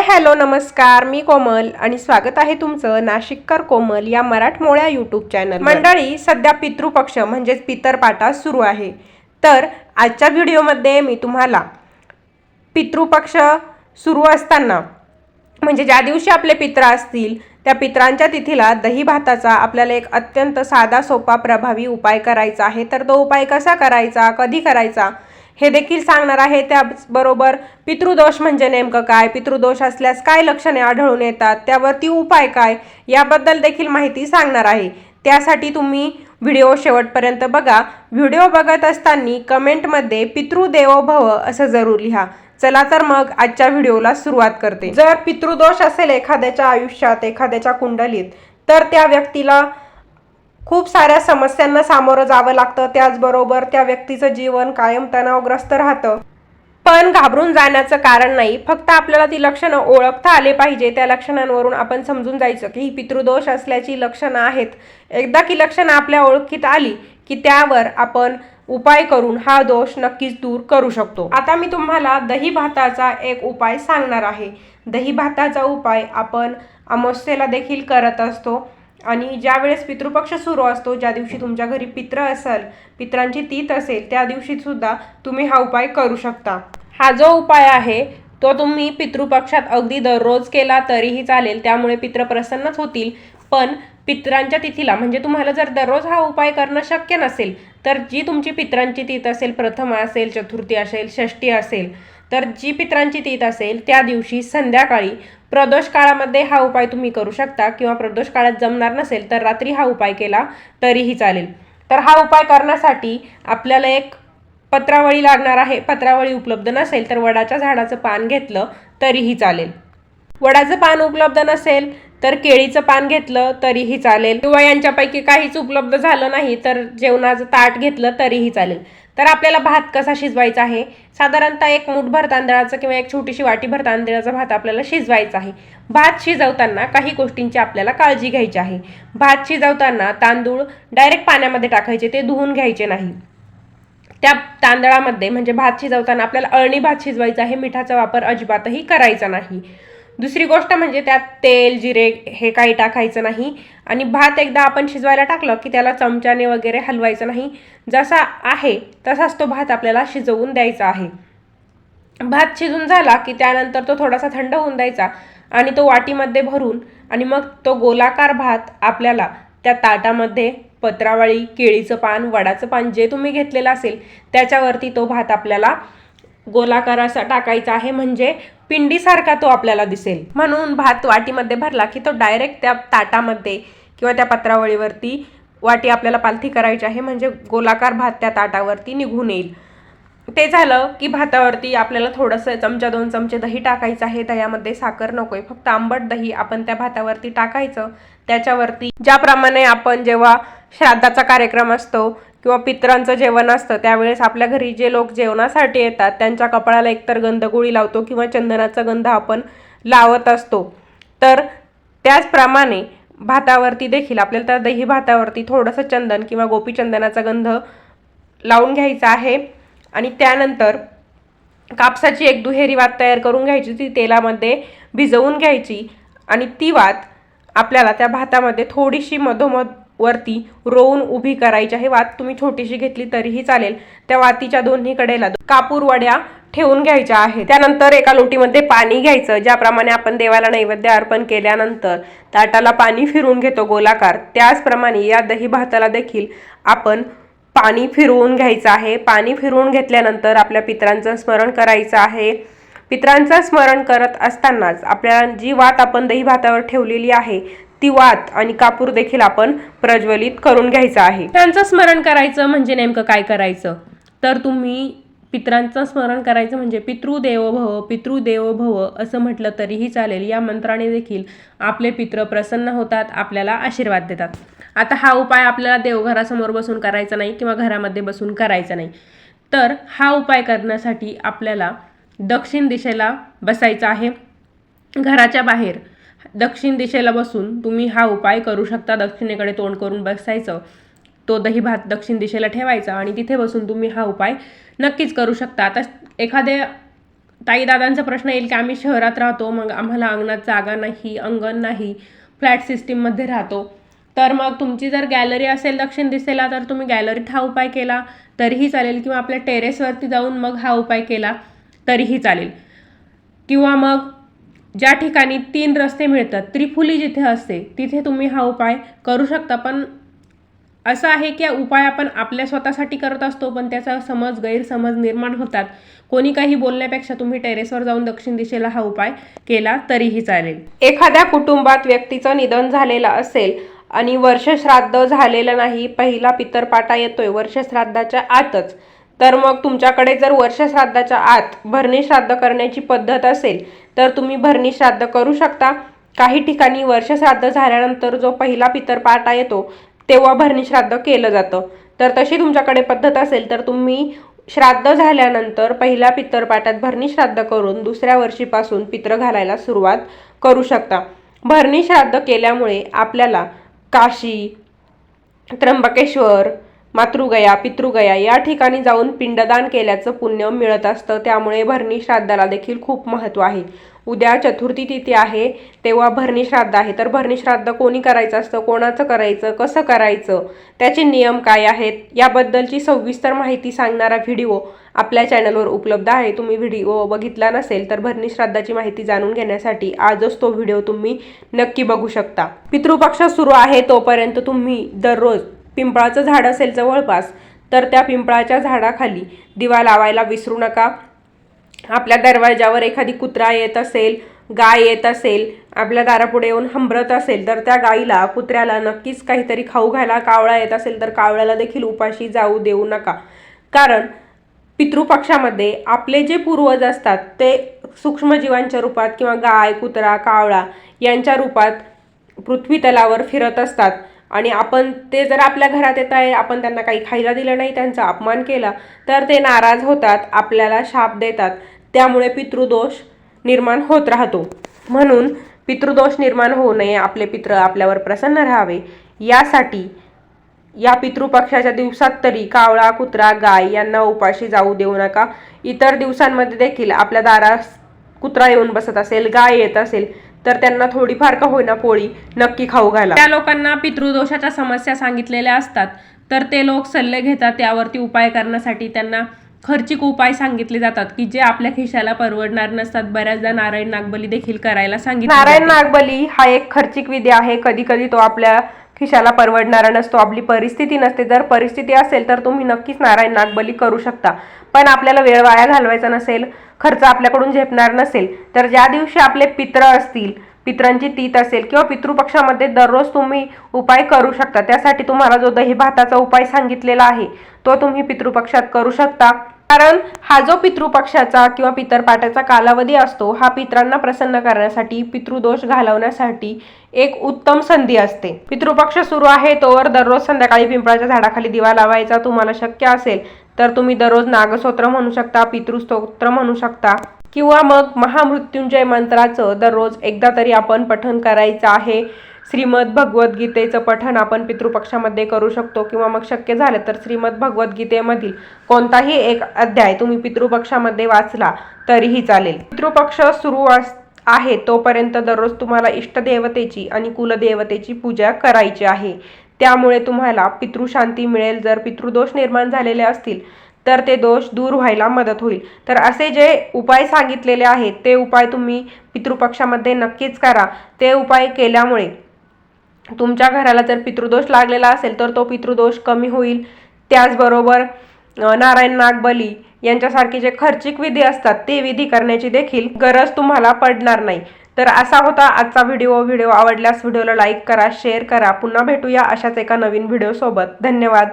Hi hello नमस्कार. मी कोमल आणि स्वागत आहे तुमचं नाशिककर कोमल या मराठमोळ्या यूट्यूब चॅनल मंडळी सध्या पितृपक्ष म्हणजेच पितरपाटा सुरू आहे. तर आजच्या व्हिडिओमध्ये मी तुम्हाला पितृपक्ष सुरू असताना म्हणजे ज्या दिवशी आपले पित्र असतील त्या पित्रांच्या तिथीला दही भाताचा आपल्याला एक अत्यंत साधा सोपा प्रभावी उपाय करायचा आहे. तर तो उपाय कसा करायचा कधी करायचा हे देखील सांगणार आहे त्याचबरोबर पितृदोष म्हणजे नेमकं काय? पितृदोष असल्यास काय लक्षणे आढळून येतात? त्यावरती उपाय काय? याबद्दल देखील माहिती सांगणार आहे. त्यासाठी तुम्ही व्हिडिओ शेवटपर्यंत बघा. व्हिडिओ बघत असताना कमेंटमध्ये पितृदेवो भव असं जरूर लिहा. चला तर मग आजच्या व्हिडिओला सुरुवात करते. जर पितृदोष असेल एखाद्याच्या आयुष्यात एखाद्याच्या कुंडलीत तर त्या व्यक्तीला खूप साऱ्या समस्यांना सामोरं जावं लागतं. त्याचबरोबर त्या व्यक्तीचं जीवन कायम तणावग्रस्त राहतं. पण घाबरून जाण्याचं कारण नाही. फक्त आपल्याला ती लक्षणं ओळखता आले पाहिजे. त्या लक्षणांवरून आपण समजून जायचं की ही पितृदोष असल्याची लक्षणं आहेत. एकदा की लक्षणं आपल्या ओळखीत आली की त्यावर आपण उपाय करून हा दोष नक्कीच दूर करू शकतो. आता मी तुम्हाला दही भाताचा एक उपाय सांगणार आहे. दही भाताचा उपाय आपण अमावस्येला देखील करत असतो. आणि ज्या वेळेस पितृपक्ष सुरू असतो ज्या दिवशी तुमच्या घरी पित्र असेल पित्रांची तीत असेल त्या दिवशी सुद्धा तुम्ही हा उपाय करू शकता. हा जो उपाय आहे तो तुम्ही पितृपक्षात अगदी दररोज केला तरीही चालेल त्यामुळे पित्र प्रसन्नच होतील. पण पित्रांच्या तिथीला म्हणजे तुम्हाला जर दररोज हा उपाय करणं शक्य नसेल तर जी तुमची पित्रांची तीत असेल प्रथम असेल चतुर्थी असेल षष्टी असेल तर जी पित्रांची तीत असेल त्या दिवशी संध्याकाळी प्रदोष काळामध्ये हा उपाय तुम्ही करू शकता किंवा प्रदोष काळात जमणार नसेल तर रात्री हा उपाय केला तरीही चालेल. तर हा उपाय करण्यासाठी आपल्याला एक पत्रावळी लागणार आहे. पत्रावळी उपलब्ध नसेल तर वडाच्या झाडाचं पान घेतलं तरीही चालेल. वडाचं पान उपलब्ध नसेल तर केळीचं पान घेतलं तरीही चालेल. किंवा यांच्यापैकी काहीच उपलब्ध झालं नाही तर जेवणाचं ताट घेतलं तरीही चालेल. तर आपल्याला भात कसा शिजवायचा आहे? साधारणतः एक मुठभर तांदळाचं किंवा एक छोटीशी वाटीभर तांदळाचा भात आपल्याला शिजवायचा आहे. भात शिजवताना काही गोष्टींची आपल्याला काळजी घ्यायची आहे. भात शिजवताना तांदूळ डायरेक्ट पाण्यामध्ये टाकायचे ते धुवून घ्यायचे नाही. त्या तांदळामध्ये म्हणजे भात शिजवताना आपल्याला अळणी भात शिजवायचा आहे मिठाचा वापर अजिबातही करायचा नाही. दुसरी गोष्ट म्हणजे त्यात तेल जिरे हे काही टाकायचं नाही. आणि भात एकदा आपण शिजवायला टाकलं की त्याला चमच्याने वगैरे हलवायचं नाही. जसा आहे तसाच तो भात आपल्याला शिजवून द्यायचा आहे. भात शिजून झाला की त्यानंतर तो थोडासा थंड होऊन द्यायचा आणि तो वाटीमध्ये भरून आणि मग तो गोलाकार भात आपल्याला त्या ताटामध्ये पत्रावळी केळीचं पान वडाचं पान जे तुम्ही घेतलेलं असेल त्याच्यावरती तो भात आपल्याला गोलाकार असा टाकायचा आहे. म्हणजे पिंडीसारखा तो आपल्याला दिसेल. म्हणून भात वाटीमध्ये भरला की तो डायरेक्ट त्या ताटामध्ये किंवा त्या पत्रावळीवरती वाटी आपल्याला पालथी करायची आहे. म्हणजे गोलाकार भात त्या ताटावरती निघून येईल. ते झालं की भातावरती आपल्याला थोडंसं चमचा दोन चमचे दही टाकायचं आहे. दह्यामध्ये साखर नको आहे फक्त आंबट दही आपण त्या भातावरती टाकायचं. त्याच्यावरती ज्याप्रमाणे आपण जेव्हा श्राद्धाचा कार्यक्रम असतो किंवा पित्रांचं जेवण असतं त्यावेळेस आपल्या घरी जे लोक जेवणासाठी येतात त्यांच्या कपाळाला एकतर गंधगोळी लावतो किंवा चंदनाचा गंध आपण लावत असतो. तर त्याचप्रमाणे भातावरती देखील आपल्याला त्या दही भातावरती थोडंसं चंदन किंवा गोपीचंदनाचा गंध लावून घ्यायचा आहे. आणि त्यानंतर कापसाची एक दुहेरी वात तयार करून घ्यायची ती तेलामध्ये भिजवून घ्यायची. आणि ती वात आपल्याला त्या भातामध्ये थोडीशी मधोमध वरती रोवून उभी करायची आहे. वात तुम्ही छोटीशी घेतली तरीही चालेल. त्या वातीच्या दोन्ही कडेला कापूर वड्या ठेवून घ्यायच्या आहे त्यानंतर एका लोटीमध्ये पाणी घ्यायचं ज्याप्रमाणे आपण देवाला नैवेद्य अर्पण केल्यानंतर ताटाला पाणी फिरवून घेतो गोलाकार. त्याचप्रमाणे या दही भाताला देखील आपण पाणी फिरवून घ्यायचं आहे. पाणी फिरवून घेतल्यानंतर आपल्या पित्रांचं स्मरण करायचं आहे. पित्रांचं स्मरण करत असतानाच आपल्या जी वात आपण दही भातावर ठेवलेली आहे ती वात आणि कापूर देखील आपण प्रज्वलित करून घ्यायचा आहे. त्यांचं स्मरण करायचं म्हणजे नेमकं काय करायचं? तर तुम्ही पित्रांचं स्मरण करायचं म्हणजे पितृदेव भव पितृदेव भव असं म्हटलं तरीही चालेल. या मंत्राने देखील आपले पित्र प्रसन्न होतात आपल्याला आशीर्वाद देतात. आता हा उपाय आपल्याला देवघरासमोर बसून करायचा नाही किंवा घरामध्ये बसून करायचा नाही. तर हा उपाय करण्यासाठी आपल्याला दक्षिण दिशेला बसायचं आहे. घराच्या बाहेर दक्षिण दिशेला बसून तुम्ही हा उपाय करू शकता. दक्षिणेकडे तोंड करून बसायचं. तो दही भात दक्षिण दिशेला ठेवायचा आणि तिथे बसून तुम्ही हा उपाय नक्कीच करू शकता. आता एखाद्या ताईदादांचा प्रश्न येईल की आम्ही शहरात राहतो मग आम्हाला अंगणात जागा नाही अंगण नाही फ्लॅट सिस्टीममध्ये राहतो. तर मग तुमची जर गॅलरी असेल दक्षिण दिशेला तर तुम्ही गॅलरीत हा उपाय केला तरीही चालेल. किंवा आपल्या टेरेसवरती जाऊन मग हा उपाय केला तरीही चालेल. किंवा मग ज्या ठिकाणी तीन रस्ते मिळतात त्रिफुली जिथे असते तिथे तुम्ही हा उपाय करू शकता. पण असं आहे की उपाय आपण आपल्या स्वतःसाठी करत असतो पण त्याचा समज गैरसमज निर्माण होतात. कोणी काही बोलण्यापेक्षा तुम्ही टेरेसवर जाऊन दक्षिण दिशेला हा उपाय केला तरीही चालेल. एखाद्या कुटुंबात व्यक्तीचं निधन झालेलं असेल आणि वर्षश्राद्ध झालेलं नाही पहिला पितरपाटा येतोय वर्षश्राद्धाच्या आतच. तर मग तुमच्याकडे जर वर्षश्राद्धाच्या आत भरणी श्राद्ध करण्याची पद्धत असेल तर तुम्ही भरणी श्राद्ध करू शकता. काही ठिकाणी वर्षश्राद्ध झाल्यानंतर जो पहिला पितरपाटा येतो तेव्हा भरणी श्राद्ध केलं जातं. तर तशी तुमच्याकडे पद्धत असेल तर तुम्ही श्राद्ध झाल्यानंतर पहिल्या पितरपाटात भरणी श्राद्ध करून दुसऱ्या वर्षीपासून पित्र घालायला सुरुवात करू शकता. भरणी श्राद्ध केल्यामुळे आपल्याला काशी त्र्यंबकेश्वर मातृगया पितृगया या ठिकाणी जाऊन पिंडदान केल्याचं पुण्य मिळत असतं. त्यामुळे भरणी श्राद्धाला देखील खूप महत्त्व आहे. उद्या चतुर्थी तिथी आहे. तेव्हा भरणी श्राद्ध आहे. तर भरणी श्राद्ध कोणी करायचं असतं? कोणाचं करायचं? कसं करायचं? त्याचे नियम काय आहेत? याबद्दलची सविस्तर माहिती सांगणारा व्हिडिओ आपल्या चॅनलवर उपलब्ध आहे. तुम्ही व्हिडिओ बघितला नसेल तर भरणी श्राद्धाची माहिती जाणून घेण्यासाठी आजच तो व्हिडिओ तुम्ही नक्की बघू शकता. पितृपक्ष सुरू आहे तोपर्यंत तुम्ही दररोज पिंपळाचं झाड असेल जवळपास तर त्या पिंपळाच्या झाडाखाली दिवा लावायला विसरू नका. आपल्या दरवाजावर एखादी कुत्रा येत असेल गाय येत असेल आपल्या दारापुढे येऊन हंबरत असेल तर त्या गाईला कुत्र्याला नक्कीच काहीतरी खाऊ घ्यायला कावळा येत असेल तर कावळ्याला देखील उपाशी जाऊ देऊ नका. कारण पितृपक्षामध्ये आपले जे पूर्वज असतात ते सूक्ष्मजीवांच्या रूपात किंवा गाय कुत्रा कावळा यांच्या रूपात पृथ्वी तलावर फिरत असतात. आणि आपण ते जर आपल्या घरात येत आहे आपण त्यांना काही खायला दिलं नाही त्यांचा अपमान केला तर ते नाराज होतात आपल्याला शाप देतात. त्यामुळे पितृदोष निर्माण होत राहतो. म्हणून पितृदोष निर्माण होऊ नये आपले पित्र आपल्यावर प्रसन्न राहावे. यासाठी या पितृपक्षाच्या दिवसात तरी कावळा कुत्रा गाय यांना उपाशी जाऊ देऊ नका. इतर दिवसांमध्ये देखील आपल्या दारास कुत्रा येऊन बसत असेल गाय येत असेल तर त्यांना थोडीफार का होईना पोळी नक्की खाऊ घाला. त्या लोकांना पितृदोषाच्या समस्या सांगितलेल्या असतात. तर ते लोक सल्ले घेतात त्यावरती उपाय करण्यासाठी त्यांना खर्चिक उपाय सांगितले जातात की जे आपल्या खिशाला परवडणार नसतात. बऱ्याचदा नारायण नागबली देखील करायला सांगितले नारायण नागबली हा एक खर्चिक विधी आहे. कधी कधी तो आपल्या खिशाला परवडणारा नसतो आपली परिस्थिती नसते. जर परिस्थिती असेल तर तुम्ही नक्कीच नारायण नागबली करू शकता. पण आपल्याला वेळ वाया घालवायचा नसेल खर्च आपल्याकडून झेपणार नसेल तर ज्या दिवशी आपले पित्र असतील पित्रांची तीत असेल किंवा पितृपक्षामध्ये दररोज तुम्ही उपाय करू शकता त्यासाठी तुम्हाला जो दही भाताचा उपाय सांगितलेला आहे तो तुम्ही पितृपक्षात करू शकता. कारण हा जो पितृपक्षाचा किंवा पितरपाटाचा कालावधी असतो हा पित्रांना प्रसन्न करण्यासाठी पितृदोष घालवण्यासाठी एक उत्तम संधी असते. पितृपक्ष सुरू आहे तोवर दररोज संध्याकाळी पिंपळाच्या झाडाखाली दिवा लावायचा तुम्हाला शक्य असेल तर तुम्ही दररोज नागस्तोत्र म्हणू शकता पितृस्तोत्र म्हणू शकता किंवा मग महामृत्युंजय मंत्राचं दररोज एकदा तरी आपण पठण करायचं आहे. श्रीमद भगवद्गीतेचं पठण आपण पितृपक्षामध्ये करू शकतो किंवा मग शक्य झालं तर श्रीमद भगवद्गीतेमधील कोणताही एक अध्याय तुम्ही पितृपक्षामध्ये वाचला तरीही चालेल. पितृपक्ष सुरू आहे तोपर्यंत दररोज तुम्हाला इष्टदेवतेची आणि कुलदेवतेची पूजा करायची आहे. त्यामुळे तुम्हाला पितृशांती मिळेल. जर पितृदोष निर्माण झालेले असतील तर ते दोष दूर व्हायला मदत होईल. तर असे जे उपाय सांगितलेले आहेत ते उपाय तुम्ही पितृपक्षामध्ये नक्कीच करा. ते उपाय केल्यामुळे तुमच्या घराला जर पितृदोष लागलेला असेल तर तो पितृदोष कमी होईल. त्याचबरोबर नारायण नागबली यांच्यासारखे जे खर्चिक विधी असतात ते विधी करण्याची देखील गरज तुम्हाला पडणार नाही. तर असा होता आजचा व्हिडिओ. व्हिडिओ आवडल्यास व्हिडिओला लाईक करा शेअर करा. पुन्हा भेटूया अशाच एका नवीन व्हिडिओसोबत. धन्यवाद.